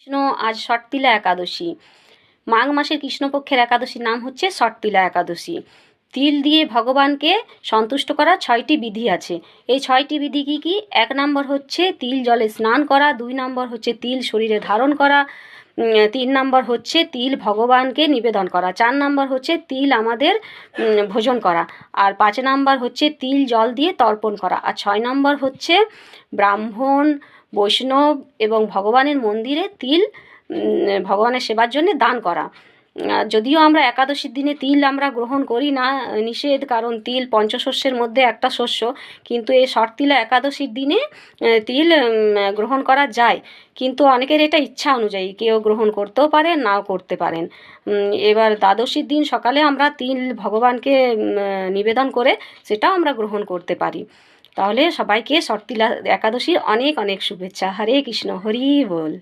কৃষ্ণ আজ ষটপিলা একাদশী। মাঘ মাসের কৃষ্ণপক্ষের একাদশীর নাম হচ্ছে ষটপিলা একাদশী। তিল দিয়ে ভগবানকে সন্তুষ্ট করা ছয়টি বিধি আছে। এই ছয়টি বিধি কী কী? এক নম্বর হচ্ছে তিল জলে স্নান করা, দুই নম্বর হচ্ছে তিল শরীরে ধারণ করা তিন নম্বর হচ্ছে তিল ভগবানকে নিবেদন করা। চার নম্বর হচ্ছে তিল আমাদের ভোজন করা। আর পাঁচ নম্বর হচ্ছে তিল জল দিয়ে তর্পণ করা। আর ছয় নম্বর হচ্ছে ব্রাহ্মণ, বৈষ্ণব এবং ভগবানের মন্দিরে তিল ভগবানের সেবার জন্য দান করা। যদিও আমরা একাদশীর দিনে তিল আমরা গ্রহণ করি না, নিষেধ, কারণ তিল পঞ্চশস্যের মধ্যে একটা শস্য, কিন্তু এই শর্তিলা একাদশীর দিনে তিল গ্রহণ করা যায়। কিন্তু অনেকের এটা ইচ্ছা অনুযায়ী, কেউ গ্রহণ করতেও পারে নাও করতে পারেন। এবার দ্বাদশীর দিন সকালে আমরা তিল ভগবানকে নিবেদন করে সেটাও আমরা গ্রহণ করতে পারি। তাহলে সবাইকে শর্তিলা একাদশীর অনেক অনেক শুভেচ্ছা। হরে কৃষ্ণ, হরি বল।